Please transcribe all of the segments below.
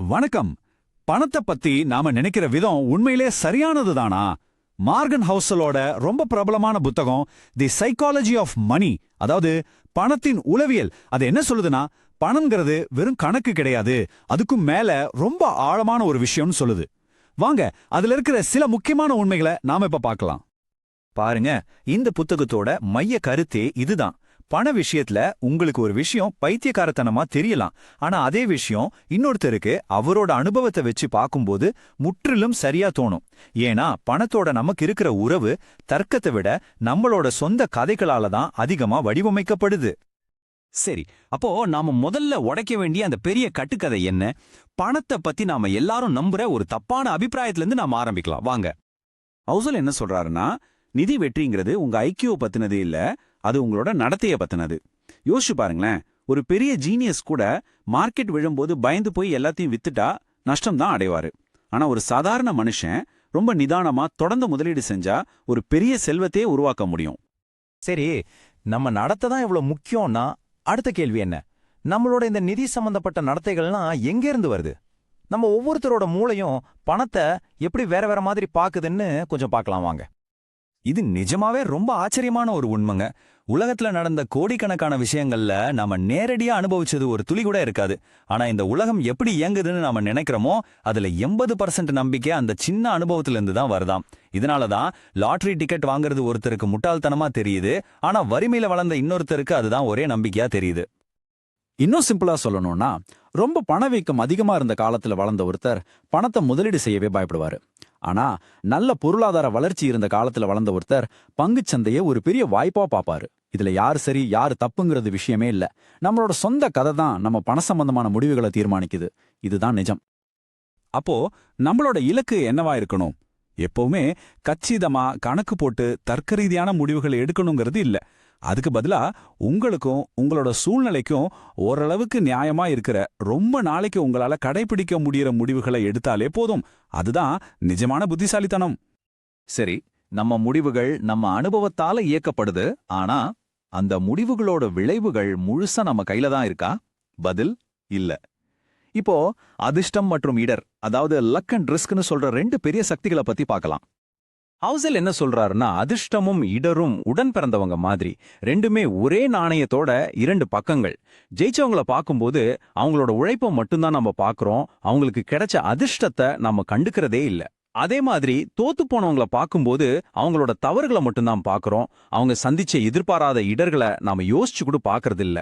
வணக்கம். பணத்தை பத்தி நாம நினைக்கிற விதம் உண்மையிலே சரியானது தானா மார்கன் ஹவுசலோட ரொம்ப பிரபலமான புத்தகம் தி சைக்காலஜி ஆஃப் மணி அதாவது பணத்தின் உளவியல். அது என்ன சொல்லுதுன்னா பணம்ங்கிறது வெறும் கணக்கு கிடையாது. அதுக்கும் மேல ரொம்ப ஆழமான ஒரு விஷயம்னு சொல்லுது. வாங்க அதுல இருக்கிற சில முக்கியமான உண்மைகளை நாம இப்ப பார்க்கலாம். பாருங்க இந்த புத்தகத்தோட மைய கருத்தே இதுதான். பண விஷயத்துல உங்களுக்கு ஒரு விஷயம் பைத்தியக்காரத்தனமா தெரியலாம். ஆனா அதே விஷயம் இன்னொருத்தருக்கு அவரோட அனுபவத்தை வச்சு பார்க்கும்போது முற்றிலும் சரியா தோணும். ஏன்னா பணத்தோட நமக்கு இருக்கிற உறவு தர்க்கத்தை விட நம்மளோட சொந்த கதைகளால தான் அதிகமா வடிவமைக்கப்படுது. சரி அப்போ நாம முதல்ல உடைக்க வேண்டிய அந்த பெரிய கட்டுக்கதை என்ன? பணத்தை பத்தி நாம எல்லாரும் நம்புற ஒரு தப்பான அபிப்பிராயத்துல இருந்து நாம ஆரம்பிக்கலாம். வாங்க. ஹவுசல் என்ன சொல்றாருன்னா நிதி வெற்றிங்கிறது உங்க ஐக்கியோ பத்தினது இல்ல அது உங்களோட நடத்தைய பத்தினது. யோசிச்சு பாருங்களேன் ஒரு பெரிய ஜீனியஸ் கூட மார்க்கெட் விழும்போது பயந்து போய் எல்லாத்தையும் வித்துட்டா நஷ்டம் தான் அடைவாரு. ஆனா ஒரு சாதாரண மனுஷன் ரொம்ப நிதானமா தொடர்ந்து முதலீடு செஞ்சா ஒரு பெரிய செல்வத்தையே உருவாக்க முடியும். சரி நம்ம நடத்தை தான் இவ்வளவு முக்கியம்னா அடுத்த கேள்வி என்ன? நம்மளோட இந்த நிதி சம்பந்தப்பட்ட நடத்தைகள்லாம் எங்க இருந்து வருது? நம்ம ஒவ்வொருத்தரோட மூளையும் பணத்தை எப்படி வேற வேற மாதிரி பாக்குதுன்னு கொஞ்சம் பார்க்கலாம் வாங்க. இது நிஜமாவே ரொம்ப ஆச்சரியமான ஒரு உண்மைங்க. உலகத்துல நடந்த கோடிக்கணக்கான விஷயங்கள்ல நாம நேரடியா அனுபவிச்சது ஒரு துளி கூட இருக்காது. ஆனா இந்த உலகம் எப்படி இயங்குதுன்னு நாம நினைக்கிறோமோ அதுல எண்பது பர்சன்ட் நம்பிக்கை அந்த சின்ன அனுபவத்துல இருந்து தான் வருதாம். இதனாலதான் லாட்டரி டிக்கெட் வாங்குறது ஒருத்தருக்கு முட்டாள்தனமா தெரியுது. ஆனா வறுமையில வளர்ந்த இன்னொருத்தருக்கு அதுதான் ஒரே நம்பிக்கையா தெரியுது. இன்னும் சிம்பிளா சொல்லணும்னா ரொம்ப பணவீக்கம் அதிகமா இருந்த காலத்துல வளர்ந்த ஒருத்தர் பணத்தை முதலீடு செய்யவே பயப்படுவாரு. ஆனா நல்ல பொருளாதார வளர்ச்சி இருந்த காலத்துல வளர்ந்த ஒருத்தர் பங்குச்சந்தையை ஒரு பெரிய வாய்ப்பா பாப்பாரு. இதுல யாரு சரி யாரு தப்புங்கிறது விஷயமே இல்ல. நம்மளோட சொந்த கதை தான் நம்ம பண சம்பந்தமான முடிவுகளை தீர்மானிக்குது. இதுதான் நிஜம். அப்போ நம்மளோட இலக்கு என்னவா இருக்கணும்? எப்பவுமே கச்சிதமா கணக்கு போட்டு தர்க்க ரீதியான முடிவுகளை எடுக்கணுங்கிறது இல்ல. அதுக்கு பதிலா உங்களுக்கும் உங்களோட சூழ்நிலைக்கும் ஓரளவுக்கு நியாயமா இருக்கிற ரொம்ப நாளைக்கு உங்களால கடைபிடிக்க முடியற முடிவுகளை எடுத்தாலே போதும். அதுதான் நிஜமான புத்திசாலித்தனம். சரி நம்ம முடிவுகள் நம்ம அனுபவத்தால இயக்கப்படுது. ஆனா அந்த முடிவுகளோட விளைவுகள் முழுசா நம்ம கையில தான் இருக்கா? பதில் இல்ல. இப்போ அதிர்ஷ்டம் மற்றும் இடர் அதாவது லக் அண்ட் ரிஸ்க்னு சொல்ற ரெண்டு பெரிய சக்திகளை பத்தி பார்க்கலாம். ஹவுசல் என்ன சொல்றாருன்னா அதிர்ஷ்டமும் இடரும் உடன் பிறந்தவங்க மாதிரி ரெண்டுமே ஒரே நாணயத்தோட இரண்டு பக்கங்கள். ஜெயிச்சவங்கள பார்க்கும்போது அவங்களோட உழைப்பை மட்டும்தான் நம்ம பார்க்குறோம் அவங்களுக்கு கிடைச்ச அதிர்ஷ்டத்தை நம்ம கண்டுக்கிறதே இல்ல. அதே மாதிரி தோத்து போனவங்கள பார்க்கும்போது அவங்களோட தவறுகளை மட்டும்தான் பார்க்குறோம். அவங்க சந்திச்ச எதிர்பாராத இடர்களை நாம யோசிச்சு கூட பார்க்கறது இல்ல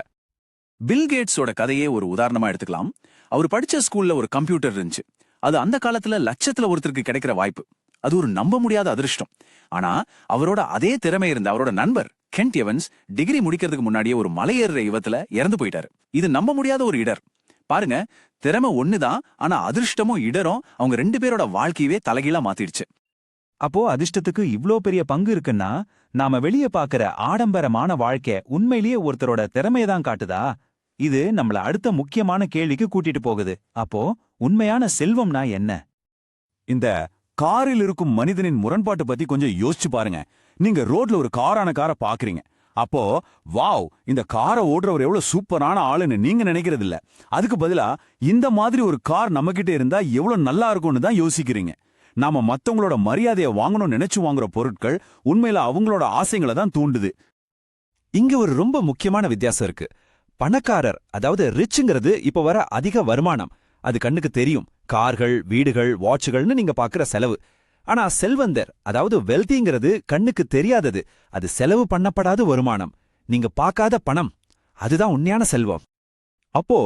பில் கேட்ஸோட கதையே ஒரு உதாரணமா எடுத்துக்கலாம். அவர் படிச்ச ஸ்கூல்ல ஒரு கம்ப்யூட்டர் இருந்துச்சு. அது அந்த காலத்துல லட்சத்துல ஒருத்தருக்கு கிடைக்கிற வாய்ப்பு. அது ஒரு நம்ப முடியாத அதிர்ஷ்டம். ஆனா அவரோட அதே திறமை இருந்த அவரோட நண்பர் கென்ட் எவன்ஸ் டிகிரி முடிக்கிறதுக்கு முன்னாடியே ஒரு மலையேறுற யுவத்துல இறந்து போயிட்டாரு. இது நம்ப முடியாத ஒரு இடர். பாருங்க திறமை ஒண்ணுதான் ஆனா அதிர்ஷ்டமும் இடரும் அவங்க ரெண்டு பேரோட வாழ்க்கையவே தலைகீழா மாத்திடுச்சு. அப்போ அதிர்ஷ்டத்துக்கு இவ்ளோ பெரிய பங்கு இருக்குன்னா நாம வெளியே பார்க்கிற ஆடம்பரமான வாழ்க்கை உண்மையிலேயே ஒருத்தரோட திறமையை தான் காட்டுதா? இது நம்மள அடுத்த முக்கியமான கேள்விக்கு கூட்டிட்டு போகுது. அப்போ உண்மையான செல்வம்னா என்ன? இந்த காரில் இருக்கும் மனிதனின் முரண்பாட்டு பத்தி கொஞ்சம் யோசிச்சு பாருங்க. நீங்க ரோட்ல ஒரு காரான காரை பாக்குறீங்க அப்போ வாவ் இந்த காரை ஓடுறவர் எவ்வளவு சூப்பரான ஆளுன்னு நீங்க நினைக்கிறது இல்ல அதுக்கு பதிலா இந்த மாதிரி ஒரு கார் நம்ம கிட்ட இருந்தா எவ்வளவு நல்லா இருக்கும்னு தான் யோசிக்கிறீங்க. நாம மத்தவங்களோட மரியாதையை வாங்கணும்னு நினைச்சு வாங்குற பொருட்கள் உண்மையில அவங்களோட ஆசைங்களை தான் தூண்டுது. இங்க ஒரு ரொம்ப முக்கியமான வித்தியாசம் இருக்கு. பணக்காரர் அதாவது ரிச்சுங்கிறது இப்ப வர அதிக வருமானம். அது கண்ணுக்கு தெரியும். கார்கள் வீடுகள் வாட்சுகள்னு நீங்க பாக்குற செலவு. ஆனா செல்வந்தர் அதாவது வெல்திங்கிறது கண்ணுக்கு தெரியாதது. அது செலவு பண்ணப்படாத வருமானம். நீங்க பார்க்காத பணம். அதுதான் உண்மையான செல்வம். அப்போ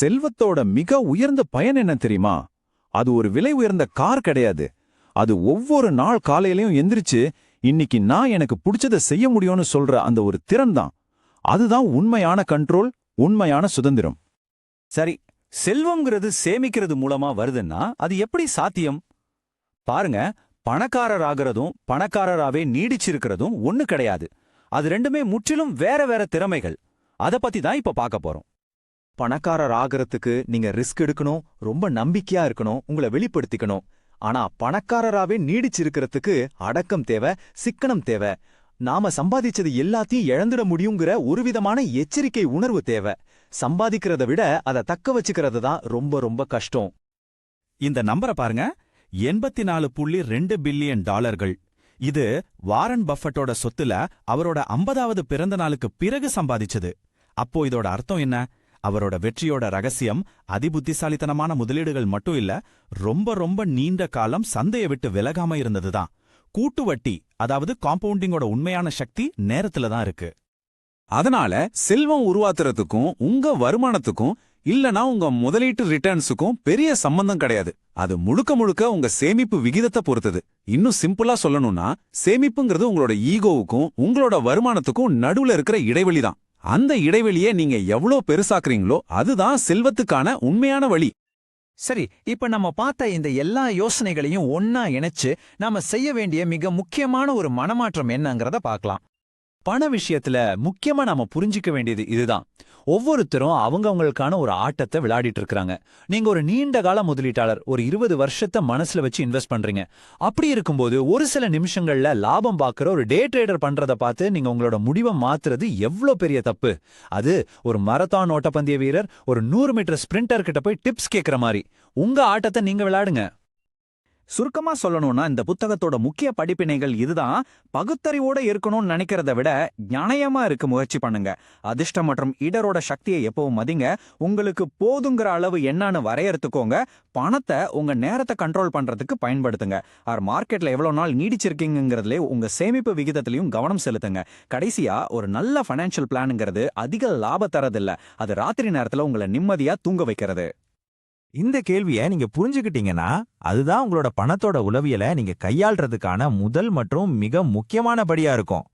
செல்வத்தோட மிக உயர்ந்த பயன் என்ன தெரியுமா? அது ஒரு விலை உயர்ந்த கார் கிடையாது. அது ஒவ்வொரு நாள் காலையிலயும் எந்திரிச்சு இன்னைக்கு நான் எனக்கு பிடிச்சதை செய்ய முடியும்னு சொல்ற அந்த ஒரு திறன் தான். அதுதான் உண்மையான கண்ட்ரோல் உண்மையான சுதந்திரம். சரி செல்வம்ங்கிறது சேமிக்கிறது மூலமா வருதுன்னா அது எப்படி சாத்தியம்? பாருங்க பணக்காரர் ஆகிறதும் பணக்காரராகவே நீடிச்சிருக்கிறதும் ஒண்ணு கிடையாது. அது ரெண்டுமே முற்றிலும் வேற வேற திறமைகள். அத பத்தி தான் இப்ப பார்க்க போறோம். பணக்காரர் ஆகிறதுக்கு நீங்க ரிஸ்க் எடுக்கணும் ரொம்ப நம்பிக்கையா இருக்கணும் உங்களை வெளிப்படுத்திக்கணும். ஆனா பணக்காரராவே நீடிச்சிருக்கிறதுக்கு அடக்கம் தேவை சிக்கனம் தேவை. நாம சம்பாதிச்சது எல்லாத்தையும் இழந்துட முடியுங்கிற ஒரு விதமான எச்சரிக்கை உணர்வு தேவை. சம்பாதிக்கிறத விட அதை தக்க வச்சுக்கிறது தான் ரொம்ப ரொம்ப கஷ்டம். இந்த நம்பரை பாருங்க. எண்பத்தி நாலு புள்ளி ரெண்டு பில்லியன் டாலர்கள். இது வாரன் பஃபட்டோட சொத்துல அவரோட ஐம்பதாவது பிறந்த நாளுக்கு பிறகு சம்பாதிச்சது. அப்போ இதோட அர்த்தம் என்ன? அவரோட வெற்றியோட ரகசியம் அதிபுத்திசாலித்தனமான முதலீடுகள் மட்டும் இல்ல ரொம்ப ரொம்ப நீண்ட காலம் சந்தையை விட்டு விலகாம இருந்ததுதான். கூட்டு வட்டி அதாவது காம்பவுண்டிங்கோட உண்மையான சக்தி நேரத்துல தான் இருக்கு. அதனால செல்வம் உருவாத்துறதுக்கும் உங்க வருமானத்துக்கும் இல்லனா உங்க முதலீட்டு ரிட்டர்ன்ஸுக்கும் பெரிய சம்பந்தம் கிடையாது. அது முழுக்க முழுக்க உங்க சேமிப்பு விகிதத்தை பொறுத்தது. இன்னும் சிம்பிளா சொல்லணும்னா சேமிப்புங்கிறது உங்களோட ஈகோவுக்கும் உங்களோட வருமானத்துக்கும் நடுவுல இருக்கிற இடைவெளி தான். அந்த இடைவெளியை நீங்க எவ்வளோ பெருசாக்குறீங்களோ அதுதான் செல்வத்துக்கான உண்மையான வழி. சரி இப்ப நம்ம பார்த்த இந்த எல்லா யோசனைகளையும் ஒன்னா இணைச்சு நாம செய்ய வேண்டிய மிக முக்கியமான ஒரு மனமாற்றம் என்னங்கறத பார்க்கலாம். பண விஷயத்துல முக்கியமா நாம புரிஞ்சிக்க வேண்டியது இதுதான். ஒவ்வொருத்தரும் அவங்கவங்களுக்கான ஒரு ஆட்டத்தை விளையாடிட்டு இருக்காங்க நீங்க ஒரு நீண்ட கால முதலீட்டாளர் ஒரு இருபது வருஷத்தை மனசுல வச்சு இன்வெஸ்ட் பண்றீங்க. அப்படி இருக்கும்போது ஒரு சில நிமிஷங்கள்ல லாபம் பார்க்குற ஒரு டே ட்ரேடர் பண்றத பார்த்து நீங்க உங்களோட முடிவை மாத்துறது எவ்வளோ பெரிய தப்பு? அது ஒரு மரத்தான் ஓட்டப்பந்தய வீரர் ஒரு நூறு மீட்டர் ஸ்பிரிண்டர் கிட்ட போய் டிப்ஸ் கேட்குற மாதிரி. உங்க ஆட்டத்தை நீங்க விளையாடுங்க. சுருக்கமா சொல்லணும்னா இந்த புத்தகத்தோட முக்கிய படிப்பினைகள் இதுதான். பகுத்தறிவோட இருக்கணும்னு நினைக்கிறத விட நியாயமா இருக்க முயற்சி பண்ணுங்க. அதிர்ஷ்டம் மற்றும் இடரோட சக்தியை எப்பவும் மதிங்க. உங்களுக்கு போதுங்கிற அளவு என்னன்னு வரையறுத்துக்கோங்க. பணத்தை உங்க நேரத்தை கண்ட்ரோல் பண்றதுக்கு பயன்படுத்துங்க. ஆர் மார்க்கெட்ல எவ்வளவு நாள் நீடிச்சிருக்கீங்கிறதுல உங்க சேமிப்பு விகிதத்திலையும் கவனம் செலுத்துங்க. கடைசியா ஒரு நல்ல ஃபைனான்ஷியல் பிளானுங்கிறது அதிக லாபம் தரதில்லை. அது ராத்திரி நேரத்துல உங்களை நிம்மதியா தூங்க வைக்கிறது. இந்த கேள்வியை நீங்க புரிஞ்சுக்கிட்டீங்கன்னா அதுதான் உங்களோட பணத்தோட உளவியலை நீங்க கையாள்றதுக்கான முதல் மற்றும் மிக முக்கியமான படியா இருக்கும்.